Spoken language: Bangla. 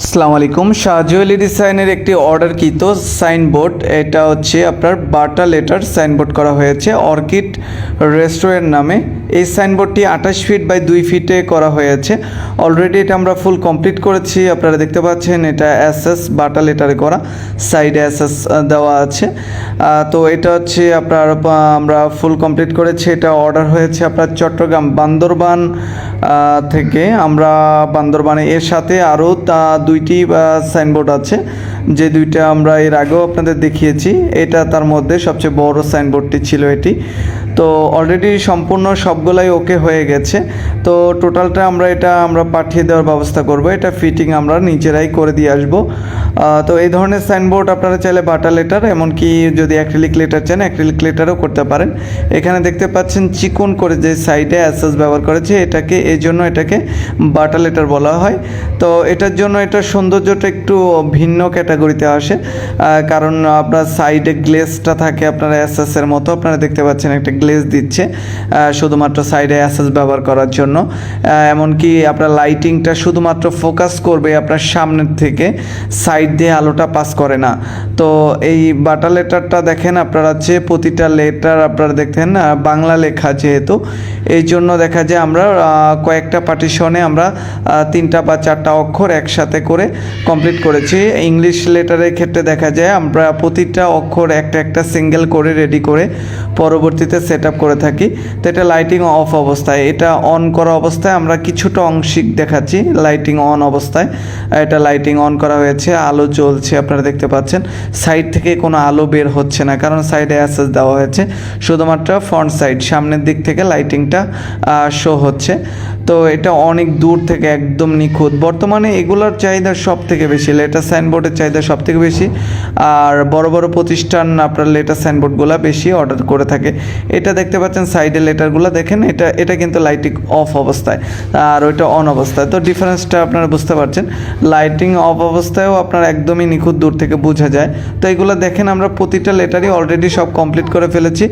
আসসালামু আলাইকুম। শাহ জুয়েলারি ডিজাইনের একটি অর্ডারকৃত সাইনবোর্ড এটা হচ্ছে আপনার বাটা লেটার সাইনবোর্ড করা হয়েছে। অর্কিড রেস্টুরেন্ট নামে। এই সাইনবোর্ডটি আঠাশ ফিট বাই দুই ফিটে করা হয়েছে। অলরেডি এটা আমরা ফুল কমপ্লিট করেছি। আপনারা দেখতে পাচ্ছেন এটা এস এস বাটা লেটারে করা। সাইডে এস এস দেওয়া আছে। তো এটা হচ্ছে আপনার আমরা ফুল কমপ্লিট করেছি। এটা অর্ডার হয়েছে আপনার চট্টগ্রাম বান্দরবান থেকে। আমরা বান্দরবানে এর সাথে আরও তা দুইটি সাইনবোর্ড আছে। যে দুইটা আমরা এর আগেও আপনাদের দেখিয়েছি, এটা তার মধ্যে সবচেয়ে বড় সাইনবোর্ডটি ছিল এটি। তো অলরেডি সম্পূর্ণ সবগুলাই ওকে হয়ে গেছে। তো টোটালটা আমরা এটা আমরা পাঠিয়ে দেওয়ার ব্যবস্থা করব। এটা ফিটিং আমরা নিজেরাই করে দিয়ে আসব। তো এই ধরনের সাইনবোর্ড আপনারা চাইলে বাটা লেটার এমনকি যদি অ্যাক্রিলিক লেটার চান অ্যাক্রিলিক লেটারও করতে পারেন। এখানে দেখতে পাচ্ছেন চিকন করে যে সাইডে অ্যাসেস ব্যবহার করেছে এটাকে, এই জন্য এটাকে বাটা লেটার বলা হয়। তো এটার জন্য এটার সৌন্দর্যটা একটু ভিন্ন ক্যাটাগরিতে আসে কারণ আপনার সাইডে গ্লেসটা থাকে আপনার অ্যাসেসের মতো। আপনারা দেখতে পাচ্ছেন একটা গ্লেস দিচ্ছে শুধুমাত্র সাইডে অ্যাসেস ব্যবহার করার জন্য। এমনকি আপনার লাইটিংটা শুধুমাত্র ফোকাস করবে আপনার সামনের থেকে সাইড দিয়ে আলোটা পাস করে না। তো এই বাটা লেটারটা দেখেন, আপনারা হচ্ছে প্রতিটা লেটার আপনারা দেখেন বাংলা লেখা যেহেতু, এই জন্য দেখা যায় আমরা কয়েকটা পার্টিশনে আমরা তিনটা বা চারটা অক্ষর একসাথে করে কমপ্লিট করেছি। ইংলিশ লেটারের ক্ষেত্রে দেখা যায়, আমরা প্রতিটা অক্ষর একটা একটা সিঙ্গেল করে রেডি করে পরবর্তীতে সেট আপ করে থাকি। তো এটা লাইটিং অফ অবস্থায়। এটা অন করা অবস্থায় আমরা কিছুটা অংশিক দেখাচ্ছি লাইটিং অন অবস্থায়। এটা লাইটিং অন করা হয়েছে, আলো জ্বলছে, আপনারা দেখতে পাচ্ছেন। সাইড থেকে কোনো আলো বের হচ্ছে না, কারণ সাইডে অ্যাসেস দেওয়া হয়েছে। শুধুমাত্র ফ্রন্ট সাইড সামনের দিক থেকে লাইটিংটা শো হচ্ছে। তো এটা অনেক দূর থেকে একদম নিখুঁত। বর্তমানে এগুলোর চাহিদা সব থেকে বেশি লেটার সাইনবোর্ডের চাহিদা সব থেকে বেশি। আর বড় বড় প্রতিষ্ঠান আপনার লেটার সাইনবোর্ডগুলো বেশি অর্ডার করে থাকে। এটা দেখতে পাচ্ছেন সাইডে লেটারগুলো দেখেন, এটা এটা কিন্তু লাইটিং অফ অবস্থায়। আর ওইটা অন অবস্থায়। তো ডিফারেন্সটা আপনারা বুঝতে পারছেন। লাইটিং অফ অবস্থায়ও আপনার একদমই নিখুঁত দূর থেকে বোঝা যায়। তো এগুলো দেখেন আমরা প্রতিটা লেটারই অলরেডি সব কমপ্লিট করে ফেলেছি।